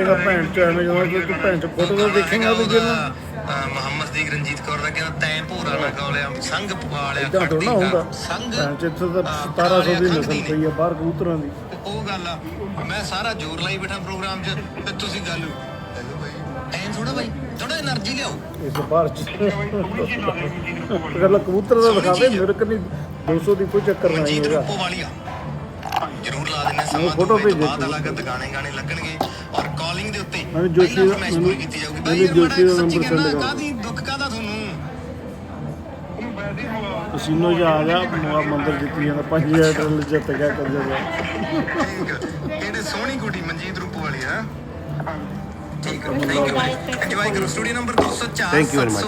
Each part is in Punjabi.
ਇਹਦਾ ਭੈਣ ਚ ਐਵੇਂ ਜਦੋਂ ਕਿ ਤੂੰ ਭੈਣ ਚ ਫੋਟੋ ਤਾਂ ਦੇਖੇਗਾ ਵੀ ਜਦੋਂ ਮੁਹੰਮਦ ਸਦੀਕ ਰਣਜੀਤ ਕੌਰ ਦਾ ਕਹਿੰਦਾ ਤੈਂ ਭੋਰਾ ਨਾ ਗੋਲਿਆ ਸੰਗ ਪਵਾ ਲਿਆ ਇਦਾਂ ਥੋੜਾ ਹੁੰਦਾ। ਸੰਗ। ਭੈਣ ਚ ਇੱਥੇ ਤਾਂ 1700 ਦੀ ਨਸਲ ਪਈ ਆ ਬਾਹਰ ਕਬੂਤਰਾਂ ਦੀ। ਉਹ ਗੱਲ ਆ ਮੈਂ ਸਾਰਾ ਜ਼ੋਰ ਲਾਈ ਬੈਠਾ ਪ੍ਰੋਗਰਾਮ 'ਚ ਤੇ ਤੁਸੀਂ ਗੱਲ ਐਂ ਥੋੜਾ ਬਾਈ ਥੋੜਾ એનર્ਜੀ ਲਿਆਓ। ਇਸ ਬਾਹਰ ਚ। ਗੱਲ ਕਬੂਤਰ ਦਾ ਦਿਖਾਵੇ ਮਿਰਕ ਨਹੀਂ 200 ਦੀ ਕੋਈ ਚੱਕਰ ਨਹੀਂ ਹੈਗਾ। ਜਰੂਰ ਲਾ ਦਿੰਨੇ ਸਮਾਂ ਫੋਟੋ ਭੇਜੇ ਬਾਅਦ ਅਲੱਗ ਗਾਣੇ ਗਾਣੇ ਲੱਗਣਗੇ। ਮੈਨੂੰ ਜੋਸ਼ੀ ਦਾ- ਮੈਨੂੰ- ਮੈਨੂੰ ਜੋਸ਼ੀ ਦਾ send ਕਹਿਣਾ, ਕਰ। ਕਾਹਦੀ ਦੁੱਖ ਕਾਹਦਾ ਤੁਹਾਨੂੰ? ਕਸੀਨੋ ਜਾ ਆ ਗਿਆ ਮੋਆ ਮੰਦਰ ਜਿੱਤੀ ਜਾਂਦਾ 5000 ਟਰਲ ਜਿੱਤ ਗਿਆ ਕਰ ਜਾਂਦਾ ਕਿਹੜੇ ਸੋਹਣੀ ਕੁੜੀ ਮਨਜੀਤ ਰੂਪੋ ਵਾਲੀ ਹੈ ਠੀਕ ਹੈ ਥੈਂਕ ਯੂ ਇੰਜੋਏ ਕਰੋ। Studio number 204 Thank you very much.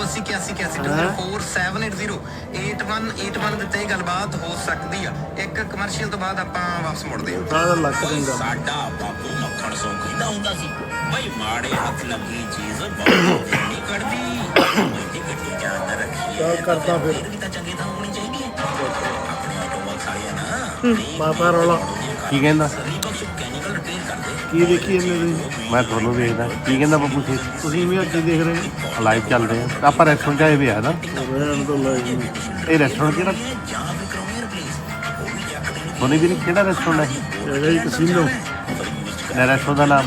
781 8181 ਦੇ ਤੇ ਗੱਲਬਾਤ ਹੋ ਸਕਦੀ ਆ। ਇੱਕ ਕਮਰਸ਼ੀਅਲ ਤੋਂ ਬਾਅਦ ਆਪਾਂ ਵਾਪਸ ਮੁੜਦੇ ਹਾਂ। ਸਾਰਾ ਲੱਕ ਦਿੰਦਾ। ਸਾਡਾ ਬਾਪੂ ਮੱਖਣ ਸੋ ਕਹਿੰਦਾ ਹੁੰਦਾ ਸੀ। ਬਈ ਮਾੜੇ ਹੱਥ ਲੱਗੀ ਚੀਜ਼ ਬਹੁਤ ਨਹੀਂ ਕੱਢਦੀ। ਇਹਦੀ ਗੱਡੀ ਜਾਨ ਰੱਖੀ ਚੱਲ ਕਰਦਾ ਫਿਰ। ਵੀ ਤਾਂ ਚੰਗੇ ਤਾਂ ਹੋਣੀ ਚਾਹੀਦੀ ਹੈ। ਆਪਣੇ ਆਟੋ ਬਾਕਸ ਵਾਲਿਆ ਨਾ। ਪਾਪਾ ਰੌਲਾ। ਕੀ ਕਹਿੰਦਾ? ਕੀ ਦੇਖੀ ਜਾਂਦੇ ਤੁਸੀਂ? ਮੈਂ ਤੁਹਾਨੂੰ ਵੇਖਦਾ ਕੀ ਕਹਿੰਦਾ ਬੱਬੂ ਜੀ? ਤੁਸੀਂ ਵੀ ਅੱਗੇ ਦੇਖ ਰਹੇ ਲਾਈਵ ਚੱਲਦੇ ਆ ਆਪਾਂ ਰੈਸਟੋਰੈਂਟ ਆਏ ਵੇ ਆ ਨਾ। ਹੋ ਰਹਿਣ ਤੋਂ ਲੈ ਜੀ ਇਹ ਰੈਸਟੋਰੈਂਟ ਕਿਹੜਾ? ਸੋਨੀ ਵੀ ਕਿਹੜਾ ਰੈਸਟੋਰੈਂਟ ਹੈ? ਹੈਗਾ ਜੀ ਕਸੀਨੋ ਇਹ ਰੈਸਟੋਰੈਂਟ ਦਾ ਨਾਮ।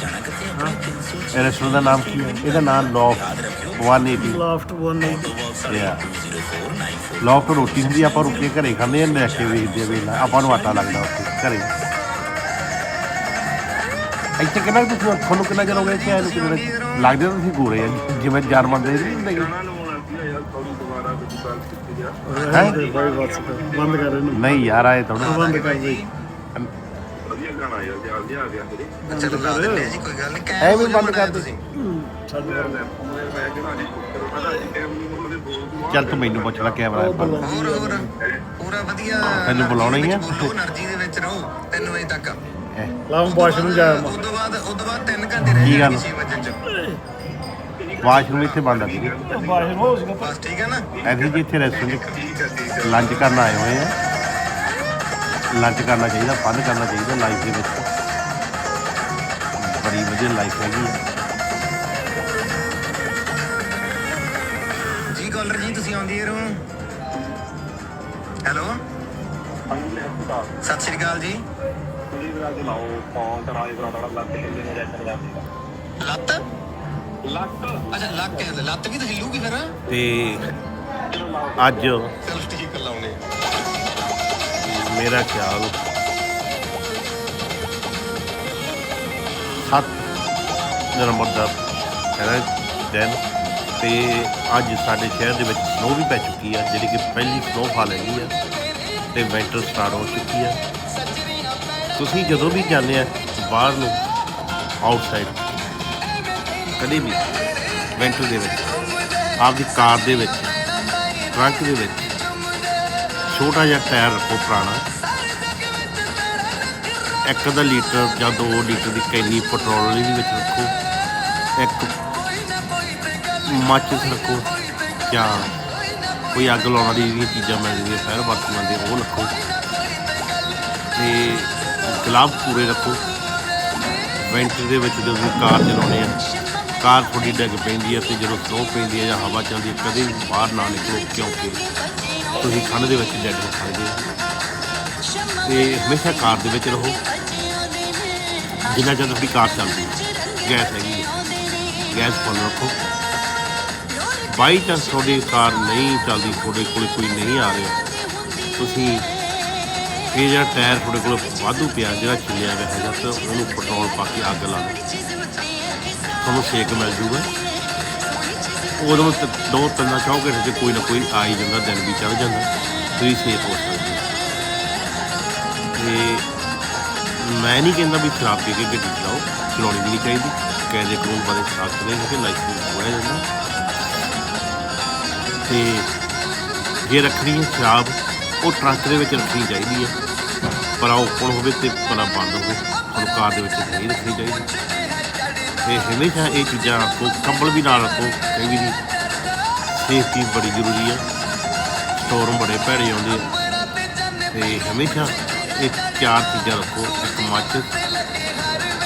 ਜਾਣਾ ਕਿੱਥੇ ਆਪਣੇ 300 ਇਹ ਰੈਸਟੋਰੈਂਟ ਦਾ ਨਾਮ ਕੀ ਹੈ? ਇਹਦਾ ਨਾਮ ਲੌਫ 180 ਲਾਫਟ 180 ਯਾ ਲੌਫ ਰੋਟੀ ਹੁੰਦੀ ਆ, ਆਪਾਂ ਰੋਟੀ ਘਰੇ ਖਾਂਦੇ ਆ ਲੈ ਕੇ ਵੇਚਦੇ ਆ ਵੇਲਾ। ਆਪਾਂ ਨੂੰ ਆਟਾ ਲੱਗਦਾ ਉੱਥੇ ਘਰੇ। ਇੱਥੇ ਕਿੰਨਾ ਕੁ ਤੁਸੀਂ ਤੁਹਾਨੂੰ ਕਿੰਨਾ ਚਿਰ ਹੋ ਗਿਆ ਇੱਥੇ ਕਿੰਨਾ ਚਿਰ? ਤੁਸੀਂ ਗੋਰੇ ਆ ਜਿਵੇਂ ਚਾਰ ਮੰਨਦੇ ਨਹੀਂ ਹੁੰਦੇ ਗੇ। ਹੈਂ? ਬਾਈ ਬਸ ਕਰ। ਬੰਦ ਕਰ ਇਹਨੂੰ ਨਹੀਂ ਯਾਰ ਆਏ ਥੋੜਾ ਬੰਦ ਕਰ ਬਈ ਚਲੋ ਲਾ ਦਿੰਦੇ ਕੋਈ ਗੱਲ ਨਹੀਂ ਐਵੇਂ ਬੰਦ ਕਰ ਤੁਸੀਂ ਚੱਲ ਤੂੰ ਮੈਨੂੰ ਪੁੱਛ ਲੈ ਕੈਮਰਾ ਹੈ ਬੰਦ। ਹੋਰ ਹੋਰ ਪੂਰਾ ਵਧੀਆ ਤੈਨੂੰ ਬੁਲਾਉਣਾ ਹੀ ਆ। ਲੋ એનર્ਜੀ ਦੇ ਵਿੱਚ ਰਹੋ ਬਾਅਦ ਉਸ ਤੋਂ ਬਾਅਦ 3 ਘੰਟੇ ਰਹਿ ਕੀ ਗੱਲ? ਜਾਣਗੇ 6 ਵਜੇ ਚ। ਵਾਸ਼ਰੂਮ ਇੱਥੇ ਬੰਦ ਆ ਜੀ ਵਾਸ਼ਰੂਮ ਹੋ ਸੀਗਾ ਬਸ ਠੀਕ ਹੈ ਨਾ? ਅਸੀਂ ਜੀ ਇੱਥੇ ਰੈਸਟੋਰੈਂਟ ਠੀਕ ਹੈ ਠੀਕ ਹੈ ਲੰਚ ਕਰਨ ਆਏ ਹੋਏ ਆ। ਲੰਚ ਕਰਨਾ ਚਾਹੀਦਾ ਫਨ ਕਰਨਾ ਚਾਹੀਦਾ ਲਾਈਫ ਦੇ ਵਿੱਚ। ਬੜੀ ਵਧੀਆ ਲਾਈਫ ਹੈਗੀ ਆ। ਜੀ ਕਾਲਰ ਜੀ ਤੁਸੀਂ ਆਉਂਦੀ ਰਹੋ ਹੈਲੋ ਸਤਿ ਸ਼੍ਰੀ ਅਕਾਲ ਜੀ। ਲੱਤ ਲੱਕ ਅੱਛਾ ਲੱਕ ਹੈ ਲੱਤ ਵੀ ਤਾਂ ਹਿੱਲੂਗੀ ਫਿਰ? ਤੇ ਅੱਜ ਚਲ ਠੀਕ ਲਾਉਣੇ। ਮੇਰਾ ਖਿਆਲ ਸੱਤ ਨਵੰਬਰ ਦਾ ਹੈ ਦਿਨ ਤੇ ਅੱਜ ਸਾਡੇ ਸ਼ਹਿਰ ਦੇ ਵਿੱਚ ਸਨੋ ਵੀ ਪੈ ਚੁੱਕੀ ਆ ਜਿਹੜੀ ਕਿ ਪਹਿਲੀ ਸਨੋਫਾਲ ਹੈਗੀ ਆ ਤੇ ਵਿੰਟਰ ਸਟਾਰਟ ਹੋ ਚੁੱਕੀ ਆ। ਤੁਸੀਂ ਜਦੋਂ ਵੀ ਜਾਂਦੇ ਆ, ਬਾਹਰ ਨੂੰ ਆਊਟਸਾਈਡ ਕਦੇ ਵੀ ਵਿੰਟਰ ਦੇ ਵਿੱਚ, ਆਪਦੀ ਕਾਰ ਦੇ ਵਿੱਚ, ਟਰੰਕ ਦੇ ਵਿੱਚ, ਛੋਟਾ ਜਿਹਾ ਟਾਇਰ ਰੱਖੋ ਪੁਰਾਣਾ। ਇੱਕ ਅੱਧਾ ਲੀਟਰ ਜਾਂ 2 ਲੀਟਰ ਦੀ ਕੈਨੀ ਪੈਟਰੋਲ ਵਾਲੀ ਵੀ ਵਿੱਚ ਰੱਖੋ। ਇੱਕ ਮਾਚਿਸ ਰੱਖੋ, ਜਾਂ ਕੋਈ ਅੱਗ ਲਾਉਣ ਵਾਲੀ ਜਿਹੜੀਆਂ ਚੀਜ਼ਾਂ ਮਿਲਦੀਆਂ ਫਾਇਰ ਵਰਤਮਾਨ ਦੇ ਉਹ ਰੱਖੋ। ਤੇ ਗਲਾਵ ਪੂਰੇ ਰੱਖੋ। ਵਿੰਟਰ ਦੇ ਵਿੱਚ ਜਦੋਂ ਤੁਸੀਂ ਕਾਰ ਚਲਾਉਂਦੇ ਆ ਕਾਰ ਥੋੜੀ ਡਿੱਗ ਪੈਂਦੀ ਹੈ ਤੇ ਜਦੋਂ ਸਨੋ ਪੈਂਦੀ ਹੈ ਜਾਂ ਹਵਾ ਚੱਲਦੀ ਹੈ, ਕਦੇ ਵੀ ਬਾਹਰ ਨਾ ਨਿਕਲੋ, ਕਿਉਂਕਿ ਤੁਸੀਂ ਖੰਡ ਦੇ ਵਿੱਚ ਡੈਡ ਹੋ ਸਕਦੇ ਹੋ। ਤੇ ਹਮੇਸ਼ਾ ਕਾਰ ਦੇ ਵਿੱਚ ਰਹੋ। ਜਿੰਨਾ ਚਿਰ ਤੁਹਾਡੀ ਕਾਰ ਚੱਲਦੀ ਹੈ, ਗੈਸ ਹੈਗੀ ਹੈ। ਗੈਸ ਫੁੱਲ ਰੱਖੋ। ਬਾਈ ਚਾਂਸ ਤੁਹਾਡੀ ਕਾਰ ਨਹੀਂ ਚੱਲਦੀ, ਤੁਹਾਡੇ ਕੋਲ ਕੋਈ ਨਹੀਂ ਆ ਰਿਹਾ। ਤੁਸੀਂ ਇਹ ਜਿਹੜਾ ਟਾਇਰ ਤੁਹਾਡੇ ਕੋਲ ਵਾਧੂ ਪਿਆ, ਜਿਹੜਾ ਛਿੱਲਿਆ ਹੋਇਆ ਹੈਗਾ, ਤਾਂ ਉਹਨੂੰ ਪੈਟਰੋਲ ਪਾ ਕੇ ਅੱਗ ਲਾ ਲਓ ਤੁਹਾਨੂੰ ਸੇਕ ਮਿਲ ਜੂਗਾ। ਉਦੋਂ ਤ- ਦੋ ਤਿੰਨ ਚੌ ਘੰਟੇ 'ਚ ਕੋਈ ਨਾ ਕੋਈ ਆ ਹੀ ਜਾਂਦਾ, ਦਿਨ ਵੀ ਚੜ ਜਾਂਦਾ। ਤੁਸੀਂ ਸੇਫ ਹੋ ਸਕਦੇ ਤੇ ਮੈਂ ਨਹੀਂ ਕਹਿੰਦਾ ਵੀ ਸ਼ਰਾਬ ਪੀ ਕੇ ਗੱਡੀ ਚਲਾਓ, ਚਲਾਉਣੀ ਵੀ ਨਹੀਂ ਚਾਹੀਦੀ। ਕਾਇਦੇ ਕਾਨੂੰਨ ਬਾਰੇ ਸਖਤ ਨੇ ਕਿ ਲਾਇਸੈਂਸ ਹੋਇਆ ਜਾਂਦਾ। ਤੇ ਜੇ ਰੱਖਣੀ ਹੈ ਸ਼ਰਾਬ ਉਹ ਟਰੰਕ ਦੇ ਵਿੱਚ ਰੱਖਣੀ ਚਾਹੀਦੀ ਹੈ। ਪਰ ਉਹ ਓਪਨ ਹੋਵੇ ਤੇ ਭਲਾ ਬੰਦ ਹੋਵੇ। ਤੁਹਾਨੂੰ ਕਾਰ ਦੇ ਵਿੱਚ ਨਹੀਂ ਰੱਖਣੀ ਚਾਹੀਦੀ। ਤੇ ਹਮੇਸ਼ਾ ਇਹ ਚੀਜ਼ਾਂ ਰੱਖੋ ਕੰਬਲ ਵੀ ਨਾਲ ਰੱਖੋ ਕਈ ਵੀ ਸੇਫਟੀ ਬੜੀ ਜ਼ਰੂਰੀ ਆ। ਸਟੋਰਮ ਬੜੇ ਭੈੜੇ ਆਉਂਦੇ ਆ। ਤੇ ਹਮੇਸ਼ਾ ਇਹ ਚਾਰ ਚੀਜ਼ਾਂ ਰੱਖੋ। ਇੱਕ ਮੱਚ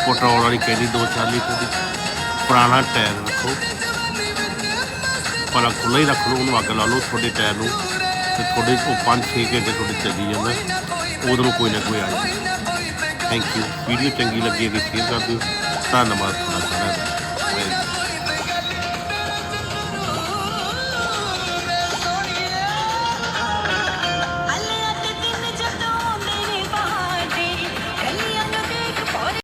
ਪੈਟਰੋਲ ਵਾਲੀ ਕੈਨੀ 2-4 ਲੀਟਰ ਦੀ। ਪੁਰਾਣਾ ਟਾਇਰ ਰੱਖੋ। ਪਰ ਖੁੱਲ੍ਹਾ ਹੀ ਰੱਖ ਲਓ, ਉਹਨੂੰ ਅੱਗ ਲਾ ਲਓ, ਤੁਹਾਡੇ ਟਾਇਰ ਨੂੰ ਤੇ ਤੁਹਾਡੇ ਉਹ 5-6 ਘੰਟੇ ਤੁਹਾਡੇ ਚੱਲੀ ਜਾਂਦਾ। ਉਦੋਂ ਕੋਈ ਨਾ ਕੋਈ ਆ ਜਾਂਦਾ। ਥੈਂਕ ਯੂ ਵੀਡੀਓ ਚੰਗੀ ਲੱਗੀ ਹੈ ਸ਼ੇਅਰ ਕਰ ਦਿਓ। ਧੰਨਵਾਦ ਤੁਹਾਡਾ ਸਾਰਿਆਂ